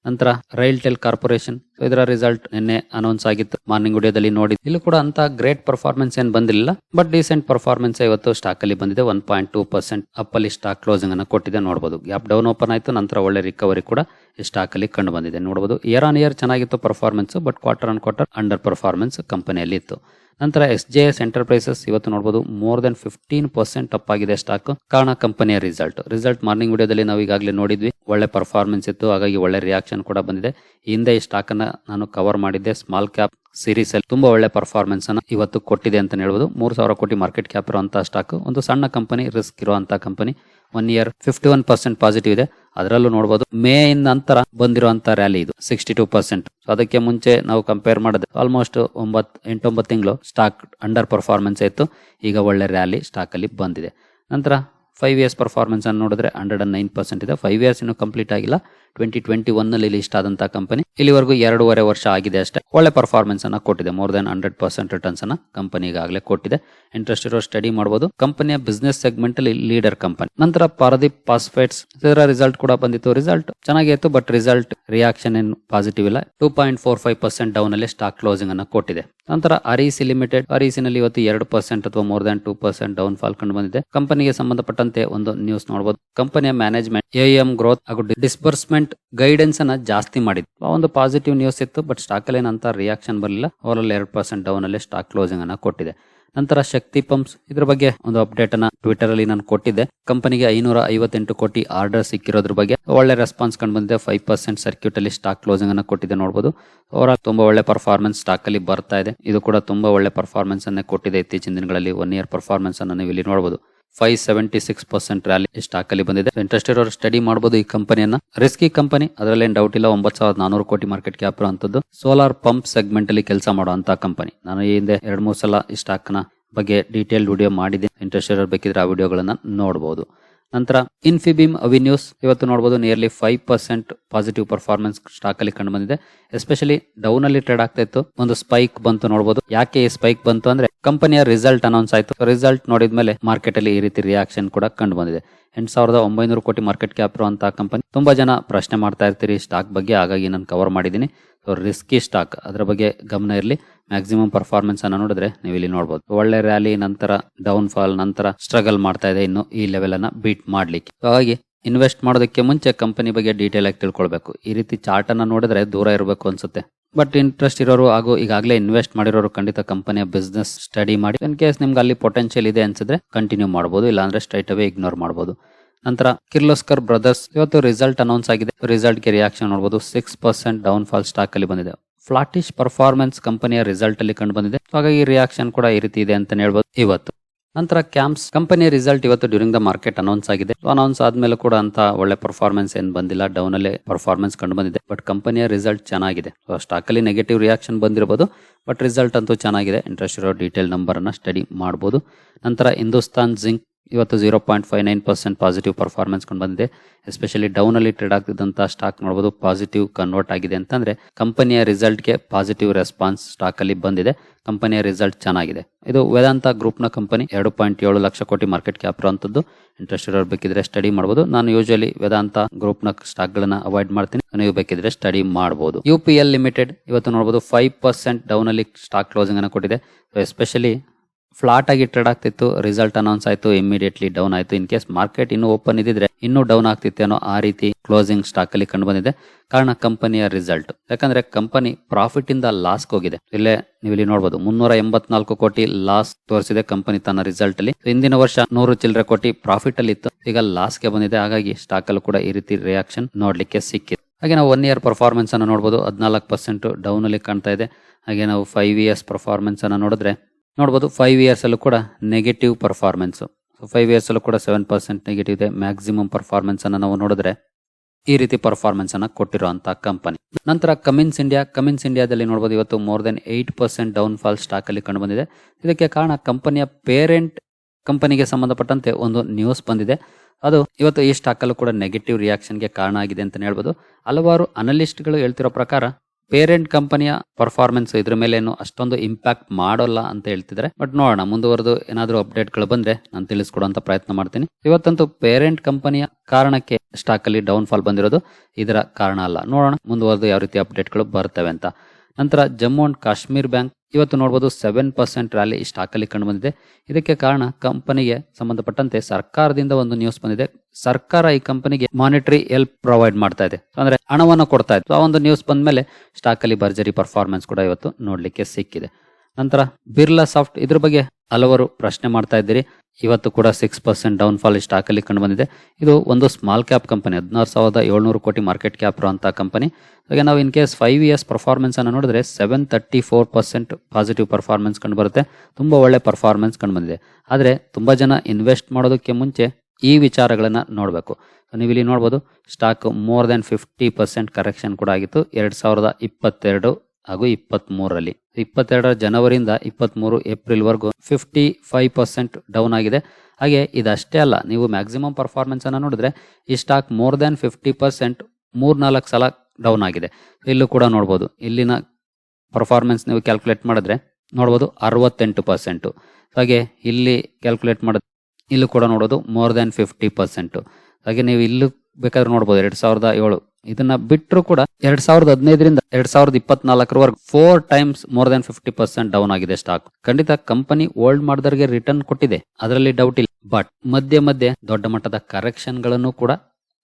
A: ನಂತರ ರೈಲ್ ಟೆಲ್ ಕಾರ್ಪೊರೇಷನ್. ಇದರ ರಿಸಲ್ಟ್ ನಿನ್ನೆ ಅನೌನ್ಸ್ ಆಗಿತ್ತು. ಮಾರ್ನಿಂಗ್ ವಿಡಿಯೋದಲ್ಲಿ ನೋಡಿ. ಇಲ್ಲಿ ಕೂಡ ಅಂತ ಗ್ರೇಟ್ ಪರ್ಫಾರ್ಮೆನ್ಸ್ ಏನ್ ಬಂದಿಲ್ಲ ಬಟ್ ಡೀಸೆಂಟ್ ಪರ್ಫಾರ್ಮೆನ್ಸ್ ಇವತ್ತು ಸ್ಟಾಕ್ ಅಲ್ಲಿ ಬಂದಿದೆ. One point two percent up ಅಲ್ಲಿ ಸ್ಟಾಕ್ ಕ್ಲೋಸಿಂಗ್ ಅನ್ನು ಕೊಟ್ಟಿದೆ. ನೋಡಬಹುದು ಗ್ಯಾಪ್ ಡೌನ್ ಓಪನ್ ಆಯಿತು. ನಂತರ ಒಳ್ಳೆ ರಿಕವರಿ ಕೂಡ ಈ ಸ್ಟಾಕ್ ಅಲ್ಲಿ ಕಂಡು ಬಂದಿದೆ. ನೋಡಬಹುದು ಇಯರ್ ಆನ್ ಇಯರ್ ಚೆನ್ನಾಗಿತ್ತು performance but quarter on quarter under performance ಕಂಪನಿಯಲ್ಲಿ ಇತ್ತು. ನಂತರ ಎಸ್ ಜೆ ಎಸ್ ಎಂಟರ್ಪ್ರೈಸಸ್ ಇವತ್ತು ನೋಡಬಹುದು more than fifteen percent up ಆಗಿದೆ ಸ್ಟಾಕ್ ಕಾರಣ ಕಂಪನಿಯ ರಿಸಲ್ಟ್ ರಿಸಲ್ಟ್ ಮಾರ್ನಿಂಗ್ ವಿಡಿಯೋದಲ್ಲಿ ನಾವು ಈಗಾಗಲೇ ನೋಡಿದ್ವಿ. ಒಳ್ಳೆ ಪರ್ಫಾರ್ಮೆನ್ಸ್ ಇತ್ತು. ಹಾಗಾಗಿ ಒಳ್ಳೆ ರಿಯಾಕ್ಷನ್ ಕೂಡ ಬಂದಿದೆ. ಹಿಂದೆ ಈ ಸ್ಟಾಕ್ ಅನ್ನ ನಾನು ಕವರ್ ಮಾಡಿದ್ದೆ. ಸ್ಮಾಲ್ ಕ್ಯಾಪ್ ಸೀರೀಸ್ ಅಲ್ಲಿ ತುಂಬಾ ಒಳ್ಳೆ ಪರ್ಫಾರ್ಮೆನ್ಸ್ ಅನ್ನ ಇವತ್ತು ಕೊಟ್ಟಿದೆ ಅಂತ ಹೇಳ್ಬೋದು. ಮೂರು ಸಾವಿರ ಕೋಟಿ ಮಾರ್ಕೆಟ್ ಕ್ಯಾಪ್ ಇರುವಂತಹ ಸ್ಟಾಕ್ ಒಂದು ಸಣ್ಣ ಕಂಪನಿ ರಿಸ್ಕ್ ಇರುವಂತಹ company one year fifty one percent positive ಇದೆ. ಅದರಲ್ಲೂ ನೋಡಬಹುದು ಮೇ ಇನ್ ನಂತರ ಬಂದಿರುವಂತ ರ್ಯಾಲಿ ಇದು ಸಿಕ್ಸ್ಟಿ ಟೂ ಪರ್ಸೆಂಟ್ ಅದಕ್ಕೆ ಮುಂಚೆ ನಾವು ಕಂಪೇರ್ ಮಾಡಿದ್ರೆ ಆಲ್ಮೋಸ್ಟ್ ಒಂಬತ್ ಎಂಟೊಂಬತ್ತು ತಿಂಗಳು ಸ್ಟಾಕ್ ಅಂಡರ್ ಪರ್ಫಾರ್ಮೆನ್ಸ್ ಇತ್ತು. ಈಗ ಒಳ್ಳೆ ರ್ಯಾಲಿ ಸ್ಟಾಕ್ ಅಲ್ಲಿ ಬಂದಿದೆ. ನಂತರ ಫೈವ್ ಇಯರ್ಸ್ ಪರ್ಫಾರ್ಮೆನ್ಸ್ ಅನ್ನು ನೋಡಿದ್ರೆ ಹಂಡ್ರೆಡ್ ಅಂಡ್ ನೈನ್ ಪರ್ಸೆಂಟ್ ಇದೆ. ಫೈವ್ ಇಯರ್ಸ್ ಇನ್ನು ಕಂಪ್ಲೀಟ್ ಆಗಿಲ್ಲ. ಟ್ವೆಂಟಿ ಟ್ವೆಂಟಿ ಒನ್ನಲ್ಲಿ ಲಿಸ್ಟ್ ಆದಂತಹ ಕಂಪನಿ ಇಲ್ಲಿವರೆಗೂ ಎರಡೂವರೆ ವರ್ಷ ಆಗಿದೆ ಅಷ್ಟೇ. ಒಳ್ಳೆ ಪರ್ಫಾರ್ಮೆನ್ಸ್ ಅನ್ನ ಕೊಟ್ಟಿದೆ. More than hundred percent returns ಅನ್ನ ಕಂಪನಿ ಈಗಾಗಲೇ ಕೊಟ್ಟಿದೆ. ಇಂಟ್ರೆಸ್ಟ್ ಇರೋ ಸ್ಟಡಿ ಮಾಡಬಹುದು ಕಂಪನಿಯ ಬಿಸ್ನೆಸ್ ಸೆಗ್ಮೆಂಟ್ ಅಲ್ಲಿ ಲೀಡರ್ ಕಂಪನಿ ನಂತರ ಪಾರದೀಪ್ ಪಾಸ್ಫೇಟ್ಸ್ ಇದರ ರಿಸಲ್ಟ್ ಕೂಡ ಬಂದಿತ್ತು. ರಿಸಲ್ಟ್ ಚೆನ್ನಾಗಿತ್ತು ಬಟ್ ರಿಸಲ್ಟ್ ರಿಯಾಕ್ಷನ್ ಏನು ಪಾಸಿಟಿವ್ ಇಲ್ಲ. Two point four five percent down ಅಲ್ಲಿ ಸ್ಟಾಕ್ ಕ್ಲೋಸಿಂಗ್ ಅನ್ನ ಕೊಟ್ಟಿದೆ. ನಂತರ ಅರಿಸಿ ಲಿಮಿಟೆಡ್ ಅರಿಸಿನಲ್ಲಿ ಇವತ್ತು ಎರಡು ಪರ್ಸೆಂಟ್ ಅಥವಾ more than two percent down fall ಕಂಡು ಬಂದಿದೆ ಕಂಪನಿಗೆ ಸಂಬಂಧಪಟ್ಟಂತೆ ಒಂದು ನ್ಯೂಸ್ ನೋಡಬಹುದು ಕಂಪನಿಯ ಮ್ಯಾನೇಜ್ಮೆಂಟ್ ಎಎಂ ಗ್ರೋತ್ ಹಾಗೂ ಡಿಸ್ಬರ್ಸ್ಮೆಂಟ್ ಗೈಡೆನ್ಸ್ ಅನ್ನ ಜಾಸ್ತಿ ಆ ಒಂದು ಪಾಸಿಟಿವ್ ನ್ಯೂಸ್ ಇತ್ತು ಬಟ್ ಸ್ಟಾಕ್ ಅಲ್ಲಿ ಏನಂತ ರಿಯಾಕ್ಷನ್ ಬರಲಿಲ್ಲ. ಓವರ್ ಎರಡು ಪರ್ಸೆಂಟ್ ಡೌನ್ ಅಲ್ಲಿ ಸ್ಟಾಕ್ ಕ್ಲೋಸಿಂಗ್ ಅನ್ನ ಕೊಟ್ಟಿದೆ. ನಂತರ ಶಕ್ತಿ ಪಂಪ್ಸ್ ಇದ್ರ ಬಗ್ಗೆ ಒಂದು ಅಪ್ಡೇಟ್ ಅನ್ನ ಟ್ವಿಟರ್ ಅಲ್ಲಿ ನಾನು ಕೊಟ್ಟಿದ್ದೆ. ಕಂಪನಿಗೆ ಐನೂರ ಐವತ್ತೆಂಟು ಕೋಟಿ ಆರ್ಡರ್ ಸಿಕ್ಕಿರೋದ್ರ ಬಗ್ಗೆ ಒಳ್ಳೆ ರೆಸ್ಪಾನ್ಸ್ ಕಂಡು ಬಂದಿದೆ. ಫೈವ್ ಪರ್ಸೆಂಟ್ ಸರ್ಕ್ಯೂಟ್ ಅಲ್ಲಿ ಸ್ಟಾಕ್ ಕ್ಲೋಸಿಂಗ್ ಅನ್ನ ಕೊಟ್ಟಿದೆ ನೋಡಬಹುದು ಅವರ ತುಂಬಾ ಒಳ್ಳೆ ಪರ್ಫಾರ್ಮೆನ್ಸ್ ಸ್ಟಾಕ್ ಅಲ್ಲಿ ಬರ್ತಾ ಇದೆ. ಇದು ಕೂಡ ತುಂಬಾ ಒಳ್ಳೆ ಪರ್ಫಾರ್ಮೆನ್ಸ್ ಅನ್ನೇ ಕೊಟ್ಟಿದೆ ಇತ್ತೀಚಿನ ದಿನಗಳಲ್ಲಿ. ಒನ್ ಇಯರ್ ಪರ್ಫಾರ್ಮೆನ್ಸ್ ಅನ್ನು ನೀವು ಇಲ್ಲಿ ನೋಡಬಹುದು five seventy six percent rally stock ಅಲ್ಲಿ ಬಂದಿದೆ. ಇಂಟ್ರೆಸ್ಟ್ ಇರೋರು ಸ್ಟಡಿ ಮಾಡಬಹುದು ಈ ಕಂಪನಿಯನ್ನ ರಿಸ್ಕಿ ಕಂಪನಿ ಅದರಲ್ಲೇನು ಡೌಟ್ ಇಲ್ಲ, ಒಂಬತ್ತು ಸಾವಿರದ ನಾನೂರು ಕೋಟಿ ಮಾರ್ಕೆಟ್ ಕ್ಯಾಪ್ ಇರುವಂತದ್ದು ಸೋಲಾರ್ ಪಂಪ್ ಸೆಗ್ಮೆಂಟ್ ಅಲ್ಲಿ ಕೆಲಸ ಮಾಡುವಂತ ಕಂಪನಿ ನಾನು ಈ ಹಿಂದೆ ಎರಡ್ ಮೂರು ಸಲ ಈ ಸ್ಟಾಕ್ನ ಬಗ್ಗೆ ಡೀಟೇಲ್ ವಿಡಿಯೋ ಮಾಡಿದೆ ಇಂಟ್ರೆಸ್ಟ್ ಇರೋರು ಬೇಕಿದ್ರೆ ಆ ವಿಡಿಯೋಗಳನ್ನ ನೋಡಬಹುದು ನಂತರ ಇನ್ಫಿಬಿಮ್ ಅವಿನ್ಯೂಸ್ ಇವತ್ತು ನೋಡಬಹುದು nearly five percent positive performance stock ಅಲ್ಲಿ ಕಂಡು ಬಂದಿದೆ. ಎಸ್ಪೆಷಲಿ ಡೌನ್ ಅಲ್ಲಿ ಟ್ರೇಡ್ ಆಗ್ತಾ ಇತ್ತು. ಒಂದು ಸ್ಪೈಕ್ ಬಂತು ನೋಡಬಹುದು ಯಾಕೆ ಈ ಸ್ಪೈಕ್ ಬಂತು ಅಂದ್ರೆ ಕಂಪನಿಯ ರಿಸಲ್ಟ್ ಅನೌನ್ಸ್ ಆಯ್ತು. ರಿಸಲ್ಟ್ ನೋಡಿದ ಮೇಲೆ ಮಾರ್ಕೆಟ್ ಅಲ್ಲಿ ಈ ರೀತಿ ರಿಯಾಕ್ಷನ್ ಕೂಡ ಕಂಡು ಬಂದಿದೆ. ಎಂಟು ಸಾವಿರದ ಒಂಬೈನೂರು ಕೋಟಿ ಮಾರ್ಕೆಟ್ ಕ್ಯಾಪ್ ಅಂತ ಕಂಪನಿ ತುಂಬಾ ಜನ ಪ್ರಶ್ನೆ ಮಾಡ್ತಾ ಇರ್ತೀರಿ ಸ್ಟಾಕ್ ಬಗ್ಗೆ ಹಾಗಾಗಿ ನಾನು ಕವರ್ ಮಾಡಿದ್ದೀನಿ. ಸೊ ರಿಸ್ಕಿ ಸ್ಟಾಕ್ ಅದರ ಬಗ್ಗೆ ಗಮನ ಇರಲಿ. ಮ್ಯಾಕ್ಸಿಮಮ್ ಪರ್ಫಾರ್ಮೆನ್ಸ್ ಅನ್ನ ನೋಡಿದ್ರೆ ನೀವು ಇಲ್ಲಿ ನೋಡಬಹುದು ಒಳ್ಳೆ ರ್ಯಾಲಿ ನಂತರ ಡೌನ್ ಫಾಲ್ ನಂತರ ಸ್ಟ್ರಗಲ್ ಮಾಡ್ತಾ ಇದೆ ಇನ್ನು ಈ ಲೆವೆಲ್ ಅನ್ನ ಬೀಟ್ ಮಾಡ್ಲಿಕ್ಕೆ. ಹಾಗಾಗಿ ಇನ್ವೆಸ್ಟ್ ಮಾಡೋದಕ್ಕೆ ಮುಂಚೆ ಕಂಪನಿ ಬಗ್ಗೆ ಡೀಟೇಲ್ ಆಗಿ ತಿಳ್ಕೊಳ್ಬೇಕು. ಈ ರೀತಿ ಚಾರ್ಟ್ ಅನ್ನ ನೋಡಿದ್ರೆ ದೂರ ಇರಬೇಕು ಅನ್ಸುತ್ತೆ. ಬಟ್ ಇಂಟ್ರೆಸ್ಟ್ ಇರೋರು ಹಾಗೂ ಈಗಾಗಲೇ ಇನ್ವೆಸ್ಟ್ ಮಾಡಿರೋರು ಖಂಡಿತ ಕಂಪನಿಯ ಬಿಸ್ನೆಸ್ ಸ್ಟಡಿ ಮಾಡಿ ಇನ್ ಕೇಸ್ ನಿಮ್ಗೆ ಅಲ್ಲಿ ಪೊಟೆನ್ಶಿಯಲ್ ಇದೆ ಅನ್ಸಿದ್ರೆ ಕಂಟಿನ್ಯೂ ಮಾಡಬಹುದು ಇಲ್ಲಾಂದ್ರೆ ಸ್ಟ್ರೈಟ್ ಅವೇ ಇಗ್ನೋರ್ ಮಾಡಬಹುದು ನಂತರ ಕಿರ್ಲೋಸ್ಕರ್ ಬ್ರದರ್ಸ್ ಇವತ್ತು ರಿಸಲ್ಟ್ ಅನೌನ್ಸ್ ಆಗಿದೆ. ರಿಸಲ್ಟ್ಗೆ ರಿಯಾಕ್ಷನ್ ನೋಡಬಹುದು six percent down fall stock ಅಲ್ಲಿ ಬಂದಿದೆ. ಫ್ಲಾಟಿಶ್ ಪರ್ಫಾರ್ಮೆನ್ಸ್ ಕಂಪನಿಯ ರಿಸಲ್ಟ್ ಅಲ್ಲಿ ಕಂಡು ಬಂದಿದೆ ಹಾಗಾಗಿ ರಿಯಾಕ್ಷನ್ ಕೂಡ ಈ ರೀತಿ ಇದೆ ಅಂತ ಹೇಳ್ಬೋದು ಇವತ್ತು. ನಂತರ ಕ್ಯಾಂಪ್ಸ್ ಕಂಪನಿಯ ರಿಸಲ್ಟ್ ಇವತ್ತು ಡ್ಯೂರಿಂಗ್ ದ ಮಾರ್ಕೆಟ್ ಅನೌನ್ಸ್ ಆಗಿದೆ. ಅನೌನ್ಸ್ ಆದ್ಮೇಲೆ ಕೂಡ ಅಂತ ಒಳ್ಳೆ ಪರ್ಫಾರ್ಮೆನ್ಸ್ ಏನ್ ಬಂದಿಲ್ಲ. ಡೌನ್ ಅಲ್ಲಿ ಪರ್ಫಾರ್ಮೆನ್ಸ್ ಕಂಡು ಬಂದಿದೆ ಬಟ್ ಕಂಪನಿಯ ರಿಸಲ್ಟ್ ಚೆನ್ನಾಗಿದೆ. ಸ್ಟಾಕ್ ಅಲ್ಲಿ ನೆಗೆಟಿವ್ ರಿಯಾಕ್ಷನ್ ಬಂದಿರಬಹುದು. ಬಟ್ ರಿಸಲ್ಟ್ ಅಂತೂ ಚೆನ್ನಾಗಿದೆ. ಇಂಟ್ರೆಸ್ಟ್ ಇರೋ ಡೀಟೇಲ್ ನಂಬರ್ ಅನ್ನ ಸ್ಟಡಿ ಮಾಡಬಹುದು ನಂತರ ಹಿಂದೂಸ್ತಾನ್ ಜಿಂಕ್ ಇವತ್ತು zero point five nine percent positive performance ಕೊಂಡು ಬಂದಿದೆ. ಎಸ್ಪೆಷಲಿ ಡೌನ್ ಅಲ್ಲಿ ಟ್ರೇಡ್ ಆಗ್ತಿದ್ದಂತ ಸ್ಟಾಕ್ ನೋಡಬಹುದು ಪಾಸಿಟಿವ್ ಕನ್ವರ್ಟ್ ಆಗಿದೆ ಅಂತಂದ್ರೆ ಕಂಪನಿಯ ರಿಸಲ್ಟ್ಗೆ ಪಾಸಿಟಿವ್ ರೆಸ್ಪಾನ್ಸ್ ಸ್ಟಾಕ್ ಅಲ್ಲಿ ಬಂದಿದೆ. ಕಂಪನಿಯ ರಿಸಲ್ಟ್ ಚೆನ್ನಾಗಿದೆ. ಇದು ವೇದಾಂತ ಗ್ರೂಪ್ನ ಕಂಪನಿ ಎರಡು ಪಾಯಿಂಟ್ ಏಳು ಲಕ್ಷ ಕೋಟಿ ಮಾರ್ಕೆಟ್ ಕ್ಯಾಪ್ ಇರುವಂತದ್ದು. ಇಂಟ್ರೆಸ್ಟ್ ಇರೋರು ಬೇಕಿದ್ರೆ ಸ್ಟಡಿ ಮಾಡಬಹುದು ನಾನು ಯೂಶಲಿ ವೇದಾಂತ ಗ್ರೂಪ್ನ ಸ್ಟಾಕ್ ಗಳನ್ನ ಅವಾಯ್ಡ್ ಮಾಡ್ತೀನಿ. ನೀವು ಬೇಕಿದ್ರೆ ಸ್ಟಡಿ ಮಾಡಬಹುದು ಯು ಪಿ ಎಲ್ ಲಿಮಿಟೆಡ್ ಇವತ್ತು ನೋಡಬಹುದು ಫೈವ್ ಪರ್ಸೆಂಟ್ ಡೌನ್ ಅಲ್ಲಿ ಸ್ಟಾಕ್ ಕ್ಲೋಸಿಂಗ್ ಅನ್ನು ಕೊಟ್ಟಿದೆ. ಎಸ್ಪೆಷಲಿ ಫ್ಲಾಟ್ ಆಗಿ ಟ್ರೇಡ್ ಆಗ್ತಿತ್ತು ರಿಸಲ್ಟ್ ಅನೌನ್ಸ್ ಆಯಿತು ಇಮಿಡಿಯೇಟ್ಲಿ ಡೌನ್ ಆಯ್ತು. ಇನ್ ಕೇಸ್ ಮಾರ್ಕೆಟ್ ಇನ್ನೂ ಓಪನ್ ಇದ್ದಿದ್ರೆ, ಇನ್ನೂ ಡೌನ್ ಆಗ್ತಿತ್ತು ಅನ್ನೋ ಆ ರೀತಿ ಕ್ಲೋಸಿಂಗ್ ಸ್ಟಾಕ್ ಅಲ್ಲಿ ಕಂಡು ಬಂದಿದೆ. ಕಾರಣ ಕಂಪನಿಯ ರಿಸಲ್ಟ್ ಯಾಕಂದ್ರೆ ಕಂಪನಿ ಪ್ರಾಫಿಟ್ ಇಂದ ಲಾಸ್ ಹೋಗಿದೆ. ಇಲ್ಲೇ ನೀವು ಇಲ್ಲಿ ನೋಡಬಹುದು ಮುನ್ನೂರ ಎಂಬತ್ನಾಲ್ಕು ಕೋಟಿ ಲಾಸ್ ತೋರಿಸಿದೆ ಕಂಪನಿ ತನ್ನ ರಿಸಲ್ಟ್ ಅಲ್ಲಿ. ಹಿಂದಿನ ವರ್ಷ ನೂರು ಚಿಲ್ಲರೆ ಕೋಟಿ ಪ್ರಾಫಿಟ್ ಅಲ್ಲಿ ಇತ್ತು. ಈಗ ಲಾಸ್ಗೆ ಬಂದಿದೆ. ಹಾಗಾಗಿ ಸ್ಟಾಕ್ ಅಲ್ಲಿ ಕೂಡ ಈ ರೀತಿ ರಿಯಾಕ್ಷನ್ ನೋಡ್ಲಿಕ್ಕೆ ಸಿಕ್ಕಿದೆ. ಹಾಗೆ ನಾವು ಒನ್ ಇಯರ್ ಪರ್ಫಾರ್ಮೆನ್ಸ್ ಅನ್ನು ನೋಡಬಹುದು ಹದಿನಾಲ್ಕು ಪರ್ಸೆಂಟ್ ಡೌನ್ ಅಲ್ಲಿ ಕಾಣ್ತಾ ಇದೆ. ಹಾಗೆ ನಾವು ಫೈವ್ ಇಯರ್ಸ್ ಪರ್ಫಾರ್ಮೆನ್ಸ್ ಅನ್ನು ನೋಡಿದ್ರೆ ನೋಡಬಹುದು ಫೈವ್ ಇಯರ್ಸ್ ಅಲ್ಲೂ ಕೂಡ ನೆಗೆಟಿವ್ ಸೊ ಫೈವ್ ಇಯರ್ಸ್ ಅಲ್ಲೂ ಕೂಡ ಸೆವೆನ್ ಪರ್ಸೆಂಟ್ ನೆಗೆಟಿವ್ ಇದೆ. ಮ್ಯಾಕ್ಸಿಮಮ್ ಪರ್ಫಾರ್ಮೆನ್ಸ್ ಅನ್ನ ನಾವು ನೋಡಿದ್ರೆ ಈ ರೀತಿ ಪರ್ಫಾರ್ಮೆನ್ಸ್ ಅನ್ನ ಕೊಟ್ಟಿರುವಂತ ಕಂಪನಿ ನಂತರ ಕಮಿನ್ಸ್ ಇಂಡಿಯಾ ಕಮಿನ್ಸ್ ಇಂಡಿಯಾದಲ್ಲಿ ನೋಡಬಹುದು ಇವತ್ತು more than eight percent down fall stock ಅಲ್ಲಿ ಕಂಡು ಇದಕ್ಕೆ ಕಾರಣ ಕಂಪನಿಯ ಪೇರೆಂಟ್ ಕಂಪನಿಗೆ ಸಂಬಂಧಪಟ್ಟಂತೆ ಒಂದು ನ್ಯೂಸ್ ಬಂದಿದೆ. ಅದು ಇವತ್ತು ಈ ಸ್ಟಾಕ್ ಅಲ್ಲೂ ಕೂಡ ನೆಗೆಟಿವ್ ರಿಯಾಕ್ಷನ್ಗೆ ಕಾರಣ ಆಗಿದೆ ಅಂತ ಹೇಳ್ಬೋದು. ಹಲವಾರು ಅನಲಿಸ್ಟ್ಗಳು ಹೇಳ್ತಿರೋ ಪ್ರಕಾರ ಪೇರೆಂಟ್ ಕಂಪನಿಯ ಪರ್ಫಾರ್ಮೆನ್ಸ್ ಇದ್ರ ಮೇಲೇನು ಅಷ್ಟೊಂದು ಇಂಪ್ಯಾಕ್ಟ್ ಮಾಡೋಲ್ಲ ಅಂತ ಹೇಳ್ತಿದ್ರೆ. ಬಟ್ ನೋಡೋಣ, ಮುಂದುವರೆದು ಏನಾದರೂ ಅಪ್ಡೇಟ್ಗಳು ಬಂದ್ರೆ ನಾನು ತಿಳಿಸ್ಕೊಡುವಂತ ಪ್ರಯತ್ನ ಮಾಡ್ತೀನಿ. ಇವತ್ತಂತೂ ಪೇರೆಂಟ್ ಕಂಪನಿಯ ಕಾರಣಕ್ಕೆ ಸ್ಟಾಕ್ ಅಲ್ಲಿ ಡೌನ್ ಫಾಲ್ ಬಂದಿರೋದು ಇದರ ಕಾರಣ ಅಲ್ಲ. ನೋಡೋಣ, ಮುಂದುವರೆದು ಯಾವ ರೀತಿ ಅಪ್ಡೇಟ್ಗಳು ಬರ್ತವೆ ಅಂತ. ನಂತರ ಜಮ್ಮು ಅಂಡ್ ಕಾಶ್ಮೀರ್ ಬ್ಯಾಂಕ್ ಇವತ್ತು ನೋಡಬಹುದು ಸೆವೆನ್ ಪರ್ಸೆಂಟ್ ರ್ಯಾಲಿ ಈ ಸ್ಟಾಕ್ ಅಲ್ಲಿ ಕಂಡು ಬಂದಿದೆ. ಇದಕ್ಕೆ ಕಾರಣ ಕಂಪನಿಗೆ ಸಂಬಂಧಪಟ್ಟಂತೆ ಸರ್ಕಾರದಿಂದ ಒಂದು ನ್ಯೂಸ್ ಬಂದಿದೆ. ಸರ್ಕಾರ ಈ ಕಂಪನಿಗೆ ಮಾನಿಟರಿ ಹೆಲ್ಪ್ ಪ್ರೊವೈಡ್ ಮಾಡ್ತಾ ಇದೆ. ಅಂದ್ರೆ ಹಣವನ್ನು ಕೊಡ್ತಾ ಇದೆ. ಆ ಒಂದು ನ್ಯೂಸ್ ಬಂದ ಮೇಲೆ ಸ್ಟಾಕ್ ಅಲ್ಲಿ ಭರ್ಜರಿ ಪರ್ಫಾರ್ಮೆನ್ಸ್ ಕೂಡ ಇವತ್ತು ನೋಡ್ಲಿಕ್ಕೆ ಸಿಕ್ಕಿದೆ. ನಂತರ ಬಿರ್ಲಾ ಸಾಫ್ಟ್ ಇದ್ರ ಬಗ್ಗೆ ಹಲವರು ಪ್ರಶ್ನೆ ಮಾಡ್ತಾ ಇದ್ದೀರಿ. ಇವತ್ತು ಕೂಡ six percent down fall stock ಅಲ್ಲಿ ಕಂಡು ಬಂದಿದೆ ಇದು ಒಂದು ಸ್ಮಾಲ್ ಕ್ಯಾಪ್ ಕಂಪನಿ ಹದಿನಾರು ಸಾವಿರದ ಏಳ್ನೂರು ಕೋಟಿ ಮಾರ್ಕೆಟ್ ಕ್ಯಾಪ್ ಇರುವಂತಹ ಕಂಪನಿ ಹಾಗೆ ನಾವು in case five years performance ಅನ್ನು ನೋಡಿದ್ರೆ seven thirty four percent positive performance ಕಂಡು ಬರುತ್ತೆ ತುಂಬಾ ಒಳ್ಳೆ ಪರ್ಫಾರ್ಮೆನ್ಸ್ ಕಂಡು ಬಂದಿದೆ ಆದರೆ ತುಂಬಾ ಜನ ಇನ್ವೆಸ್ಟ್ ಮಾಡೋದಕ್ಕೆ ಮುಂಚೆ ಈ ವಿಚಾರಗಳನ್ನು ನೋಡಬೇಕು. ನೀವು ಇಲ್ಲಿ ನೋಡ್ಬೋದು stock more than fifty percent correction ಕೂಡ ಆಗಿತ್ತು. ಎರಡು ಸಾವಿರದ ಇಪ್ಪತ್ತೆರಡು ಹಾಗೂ ಇಪ್ಪತ್ತ್ ಮೂರರಲ್ಲಿ ಇಪ್ಪತ್ತೆರಡರ ಜನವರಿಯಿಂದ ಇಪ್ಪತ್ತ್ ಮೂರು ಏಪ್ರಿಲ್ ವರೆಗೂ ಫಿಫ್ಟಿ ಫೈವ್ ಪರ್ಸೆಂಟ್ ಡೌನ್ ಆಗಿದೆ. ಹಾಗೆ ಇದಷ್ಟೇ ಅಲ್ಲ, ನೀವು ಮ್ಯಾಕ್ಸಿಮಮ್ ಪರ್ಫಾರ್ಮೆನ್ಸನ್ನು ನೋಡಿದ್ರೆ ಈ stock more than fifty percent ಮೂರ್ನಾಲ್ಕು ಸಲ ಡೌನ್ ಆಗಿದೆ. ಇಲ್ಲೂ ಕೂಡ ನೋಡ್ಬೋದು. ಇಲ್ಲಿನ ಪರ್ಫಾರ್ಮೆನ್ಸ್ ನೀವು ಕ್ಯಾಲ್ಕುಲೇಟ್ ಮಾಡಿದ್ರೆ ನೋಡ್ಬೋದು ಅರವತ್ತೆಂಟು ಪರ್ಸೆಂಟು. ಹಾಗೆ ಇಲ್ಲಿ ಕ್ಯಾಲ್ಕುಲೇಟ್ ಮಾಡಿದ್ರೆ ಇಲ್ಲೂ ಕೂಡ ನೋಡೋದು ಮೋರ್ ದ್ಯಾನ್ ಫಿಫ್ಟಿ ಪರ್ಸೆಂಟು. ಹಾಗೆ ನೀವು ಇಲ್ಲೂ ಬೇಕಾದ್ರೆ ನೋಡಬಹುದು ಎರಡ್ ಸಾವಿರದ ಏಳು. ಇದನ್ನ ಬಿಟ್ಟರು ಕೂಡ ಎರಡ್ ಸಾವಿರದ ಹದಿನೈದರಿಂದ ಎರಡ್ ಸಾವಿರದ ಇಪ್ಪತ್ನಾಲ್ಕರವರೆಗೆ four times more than fifty percent down ಆಗಿದೆ ಸ್ಟಾಕ್ ಖಂಡಿತ ಕಂಪನಿ ಓಲ್ಡ್ ಮಾಡಿದವರಿಗೆ ರಿಟರ್ನ್ ಕೊಟ್ಟಿದೆ. ಅದರಲ್ಲಿ ಡೌಟ್ ಇಲ್ಲ. ಬಟ್ ಮಧ್ಯೆ ಮಧ್ಯೆ ದೊಡ್ಡ ಮಟ್ಟದ ಕರೆಕ್ಷನ್ಗಳನ್ನು ಕೂಡ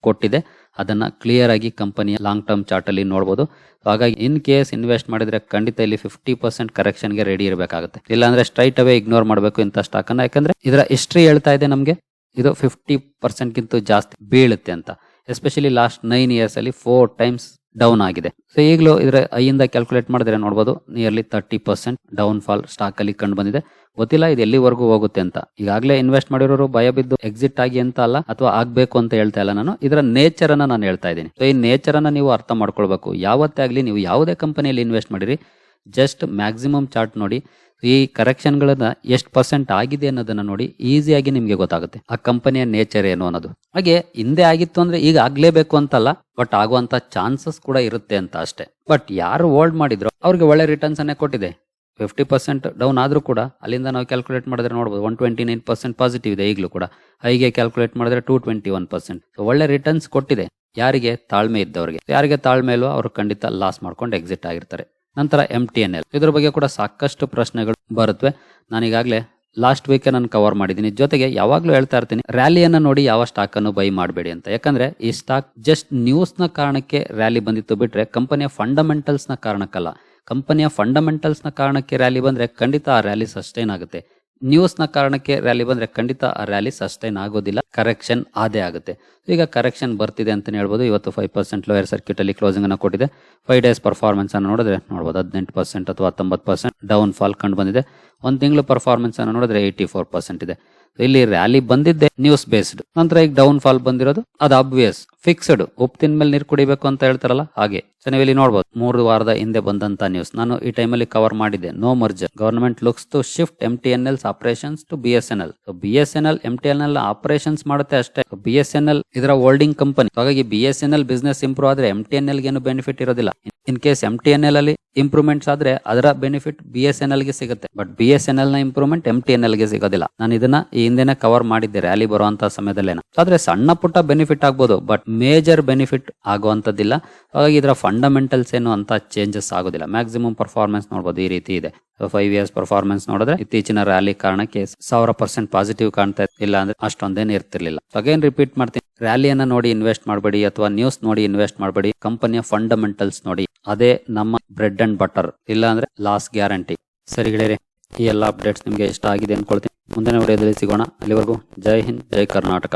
A: ಕೊಟ್ಟಿದೆ. ಅದನ್ನ ಕ್ಲಿಯರ್ ಆಗಿ ಕಂಪನಿಯ ಲಾಂಗ್ ಟರ್ಮ್ ಚಾರ್ಟ್ ಅಲ್ಲಿ ನೋಡಬಹುದು ಹಾಗಾಗಿ ಇನ್ ಕೇಸ್ ಇನ್ವೆಸ್ಟ್ ಮಾಡಿದ್ರೆ ಖಂಡಿತ ಇಲ್ಲಿ ಫಿಫ್ಟಿ ಪರ್ಸೆಂಟ್ ಕರೆಕ್ಷನ್ಗೆ ರೆಡಿ ಇರಬೇಕಾಗುತ್ತೆ. ಇಲ್ಲಾಂದ್ರೆ ಸ್ಟ್ರೈಟ್ ಅವೇ ಇಗ್ನೋರ್ ಮಾಡಬೇಕು ಇಂಥ ಸ್ಟಾಕ್ ಅನ್ನ. ಯಾಕಂದ್ರೆ ಇದರ ಹಿಸ್ಟ್ರಿ ಹೇಳ್ತಾ ಇದೆ ನಮಗೆ. ಇದು ಫಿಫ್ಟಿ ಪರ್ಸೆಂಟ್ಗಿಂತ ಜಾಸ್ತಿ ಬೀಳುತ್ತೆ ಅಂತ. ಎಸ್ಪೆಷಲಿ ಲಾಸ್ಟ್ ನೈನ್ ಇಯರ್ಸ್ ಅಲ್ಲಿ ಫೋರ್ ಟೈಮ್ಸ್ ಡೌನ್ ಆಗಿದೆ. ಸೊ ಈಗಲೂ ಇದರ ಐಯಿಂದ ಕ್ಯಾಲ್ಕುಲೇಟ್ ಮಾಡಿದ್ರೆ ನೋಡಬಹುದು nearly thirty percent down fall stock ಅಲ್ಲಿ ಕಂಡು ಬಂದಿದೆ. ಗೊತ್ತಿಲ್ಲ, ಇದು ಎಲ್ಲಿವರೆಗೂ ಹೋಗುತ್ತೆ ಅಂತ. ಈಗಾಗಲೇ ಇನ್ವೆಸ್ಟ್ ಮಾಡಿರೋರು ಭಯ ಬಿದ್ದು ಎಕ್ಸಿಟ್ ಆಗಿ ಅಂತ ಅಲ್ಲ, ಅಥವಾ ಆಗ್ಬೇಕು ಅಂತ ಹೇಳ್ತಾ ಇಲ್ಲ ನಾನು. ಇದರ ನೇಚರ್ ಅನ್ನ ನಾನು ಹೇಳ್ತಾ ಇದ್ದೀನಿ. ಸೊ ಈ ನೇಚರ್ ಅನ್ನ ನೀವು ಅರ್ಥ ಮಾಡ್ಕೊಳ್ಬೇಕು. ಯಾವತ್ತೇ ಆಗಲಿ ನೀವು ಯಾವುದೇ ಕಂಪನಿಯಲ್ಲಿ ಇನ್ವೆಸ್ಟ್ ಮಾಡಿರಿ ಜಸ್ಟ್ ಮ್ಯಾಕ್ಸಿಮಮ್ ಚಾರ್ಟ್ ನೋಡಿ, ಈ ಕರೆಕ್ಷನ್ಗಳನ್ನ ಎಷ್ಟು ಪರ್ಸೆಂಟ್ ಆಗಿದೆ ಅನ್ನೋದನ್ನ ನೋಡಿ ಈಸಿಯಾಗಿ ನಿಮ್ಗೆ ಗೊತ್ತಾಗುತ್ತೆ. ಆ ಕಂಪನಿಯ ನೇಚರ್ ಏನು ಅನ್ನೋದು. ಹಾಗೆ ಹಿಂದೆ ಆಗಿತ್ತು ಅಂದ್ರೆ ಈಗ ಆಗ್ಲೇಬೇಕು ಅಂತಲ್ಲ ಬಟ್ ಆಗುವಂತ ಚಾನ್ಸಸ್ ಕೂಡ ಇರುತ್ತೆ ಅಂತ ಅಷ್ಟೇ. ಬಟ್ ಯಾರು ಹೋಲ್ಡ್ ಮಾಡಿದ್ರು, ಅವ್ರಿಗೆ ಒಳ್ಳೆ ರಿಟರ್ನ್ಸ್ ಅನ್ನೇ ಕೊಟ್ಟಿದೆ. ಫಿಫ್ಟಿ ಪರ್ಸೆಂಟ್ ಡೌನ್ ಆದ್ರೂ ಕೂಡ, ಅಲ್ಲಿಂದ ನಾವು ಕ್ಯಾಲ್ಕುಲೇಟ್ ಮಾಡಿದ್ರೆ ನೋಡಬಹುದು one twenty nine percent positive ಇದೆ ಈಗಲೂ ಕೂಡ. ಹೈಗೆ ಕ್ಯಾಲ್ಕುಲೇಟ್ ಮಾಡಿದ್ರೆ ಟೂ ಟ್ವೆಂಟಿ ಒನ್ ಪರ್ಸೆಂಟ್ ಒಳ್ಳೆ ರಿಟರ್ನ್ಸ್ ಕೊಟ್ಟಿದೆ. ಯಾರಿಗೆ? ತಾಳ್ಮೆ ಇದ್ದವರಿಗೆ. ಯಾರಿಗೆ ತಾಳ್ಮೆ ಇಲ್ವೋ ಅವರು ಖಂಡಿತ ಲಾಸ್ ಮಾಡ್ಕೊಂಡು ಎಕ್ಸಿಟ್ ಆಗಿರ್ತಾರೆ. ನಂತರ ಎಂ ಟಿ ಎನ್ ಎಲ್ ಇದ್ರ ಬಗ್ಗೆ ಕೂಡ ಸಾಕಷ್ಟು ಪ್ರಶ್ನೆಗಳು ಬರುತ್ತವೆ ನಾನೀಗಾಗಲೇ ಲಾಸ್ಟ್ ವೀಕ್ ನಾನು ಕವರ್ ಮಾಡಿದ್ದೀನಿ. ಜೊತೆಗೆ ಯಾವಾಗಲೂ ಹೇಳ್ತಾ ಇರ್ತೀನಿ ರ್ಯಾಲಿಯನ್ನು ನೋಡಿ ಯಾವ ಸ್ಟಾಕ್ ಅನ್ನು ಬೈ ಮಾಡಬೇಡಿ ಅಂತ. ಯಾಕಂದ್ರೆ ಈ ಸ್ಟಾಕ್ ಜಸ್ಟ್ ನ್ಯೂಸ್ನ ಕಾರಣಕ್ಕೆ ರ್ಯಾಲಿ ಬಂದಿತ್ತು ಬಿಟ್ರೆ ಕಂಪನಿಯ ಫಂಡಮೆಂಟಲ್ಸ್ನ ಕಾರಣಕ್ಕಲ್ಲ. ಕಂಪನಿಯ ಫಂಡಮೆಂಟಲ್ಸ್ನ ಕಾರಣಕ್ಕೆ ರ್ಯಾಲಿ ಬಂದ್ರೆ ಖಂಡಿತ ಆ ರ್ಯಾಲಿ ಸಸ್ಟೈನ್ ಆಗುತ್ತೆ. ನ್ಯೂಸ್ನ ಕಾರಣಕ್ಕೆ ರ್ಯಾಲಿ ಬಂದ್ರೆ ಖಂಡಿತ ಆ ರ್ಯಾಲಿ ಸಸ್ಟೈನ್ ಆಗೋದಿಲ್ಲ ಕರೆಕ್ಷನ್ ಆದೇ ಆಗುತ್ತೆ. ಈಗ ಕರೆಕ್ಷನ್ ಬರ್ತಿದೆ ಅಂತ ಹೇಳ್ಬೋದು. ಇವತ್ತು ಫೈವ್ ಪರ್ಸೆಂಟ್ ಲೋಯರ್ ಸರ್ಕ್ಯೂಟ್ ಅಲ್ಲಿ ಕ್ಲೋಸಿಂಗ್ ಅನ್ನು ಕೊಟ್ಟಿದೆ. ಫೈವ್ ಡೇಸ್ ಪರ್ಫಾರ್ಮೆನ್ಸ್ ಅನ್ನು ನೋಡಿದ್ರೆ ನೋಡಬಹುದು ಹದಿನೆಂಟು ಪರ್ಸೆಂಟ್ ಅಥವಾ ಹತ್ತೊಂಬತ್ತು ಪರ್ಸೆಂಟ್ ಡೌನ್ ಫಾಲ್ ಕಂಡು ಬಂದಿದೆ. ಒಂದು ತಿಂಗಳು ಪರ್ಫಾರ್ಮೆನ್ಸ್ ಅನ್ನು ನೋಡಿದ್ರೆ ಏಯ್ಟಿ ಫೋರ್ ಪರ್ಸೆಂಟ್ ಇದೆ ಇಲ್ಲಿ ರ್ಯಾಲಿ ಬಂದಿದ್ದೆ ನ್ಯೂಸ್ ಬೇಸ್ಡ್ ನಂತರ ಈಗ ಡೌನ್ ಫಾಲ್ ಬಂದಿರೋದು, ಅದು ಅಬ್ವಿಯಸ್ ಫಿಕ್ಸ್ಡ್ ಉಪ್ಪು ಮೇಲೆ ನೀರು ಕುಡಿಬೇಕು ಅಂತ ಹೇಳ್ತಾರಲ್ಲ, ಹಾಗೆ. ಸೊ ಇಲ್ಲಿ ನೋಡಬಹುದು ಮೂರು ವಾರದ ಹಿಂದೆ ಬಂದಂತ ನ್ಯೂಸ್ ನಾನು ಈ ಟೈಮಲ್ಲಿ ಕವರ್ ಮಾಡಿದ್ದೆ. No merger government looks to shift M T N L operations to B S N L B S N L M T N L operations ಮಾಡುತ್ತೆ ಅಷ್ಟೇ. ಬಿ ಎಸ್ ಎನ್ ಎಲ್ ಇದರ holding company ಹಾಗಾಗಿ B S N L business improve ಆದ್ರೆ M T N L ಏನು benefit ಇರೋದಿಲ್ಲ. In case M T N L ಅಲ್ಲಿ improvements ಆದ್ರೆ ಅದರ ಬೆನಿಫಿಟ್ ಬಿ ಎಸ್ ಎನ್ ಎಲ್ಗೆ ಸಿಗುತ್ತೆ. ಬಟ್ ಬಿ ಎಸ್ ಎನ್ ಎಲ್ನ ಇಂಪ್ರೂವ್ಮೆಂಟ್ ಎಂ ಟಿ ಎನ್ ಎಲ್ಗೆ ಸಿಗೋದಿಲ್ಲ. ನಾನು ಇದನ್ನ ಈ ಹಿಂದೆನೆ ಕವರ್ ಮಾಡಿದ್ದೆ ರ್ಯಾಲಿ ಬರುವಂತ ಸಮಯದಲ್ಲೇನ. ಆದ್ರೆ ಸಣ್ಣ ಪುಟ್ಟ ಬೆನಿಫಿಟ್ ಆಗ್ಬೋದು. ಬಟ್ ಮೇಜರ್ ಬೆನಿಫಿಟ್ ಆಗುವಂತದ್ದಿಲ್ಲ ಹಾಗಾಗಿ ಇದರ ಫಂಡಮೆಂಟಲ್ಸ್ ಏನು ಅಂತ ಚೇಂಜಸ್ ಆಗೋದಿಲ್ಲ. ಮ್ಯಾಕ್ಸಿಮಮ್ ಪರ್ಫಾರ್ಮೆನ್ಸ್ ನೋಡಬಹುದು ಈ ರೀತಿ ಇದೆ. ಫೈವ್ ಇಯರ್ಸ್ ಪರ್ಫಾರ್ಮೆನ್ಸ್ ನೋಡಿದ್ರೆ ಇತ್ತೀಚಿನ ರ್ಯಾಲಿ ಕಾರಣಕ್ಕೆ ಸಾವಿರ ಪರ್ಸೆಂಟ್ ಪಾಸಿಟಿವ್ ಕಾಣ್ತಾ. ಇಲ್ಲ ಅಂದ್ರೆ ಅಷ್ಟೊಂದೇನು ಇರ್ತಿರ್ಲಿಲ್ಲ. ಅಗೇನ್ ರಿಪೀಟ್ ಮಾಡ್ತೀನಿ. ರ್ಯಾಲಿಯನ್ನ ನೋಡಿ ಇನ್ವೆಸ್ಟ್ ಮಾಡಬೇಡಿ ಅಥವಾ ನ್ಯೂಸ್ ನೋಡಿ ಇನ್ವೆಸ್ಟ್ ಮಾಡಬೇಡಿ. ಕಂಪನಿಯ ಫಂಡಮೆಂಟಲ್ಸ್ ನೋಡಿ. ಅದೇ ನಮ್ಮ ಬ್ರೆಡ್ ಅಂಡ್ ಬಟರ್ ಇಲ್ಲ ಅಂದ್ರೆ ಲಾಸ್ ಗ್ಯಾರಂಟಿ ಸರಿ ಗೆಳೆಯರೆ, ಈ ಎಲ್ಲ ಅಪ್ಡೇಟ್ಸ್ ನಿಮಗೆ ಇಷ್ಟ ಆಗಿದೆ ಅನ್ಕೊಳ್ತೀನಿ. ಮುಂದಿನ ವಿಡಿಯೋದಲ್ಲಿ ಸಿಗೋಣ. ಅಲ್ಲಿವರೆಗೂ ಜೈ ಹಿಂದ್, ಜೈ ಕರ್ನಾಟಕ.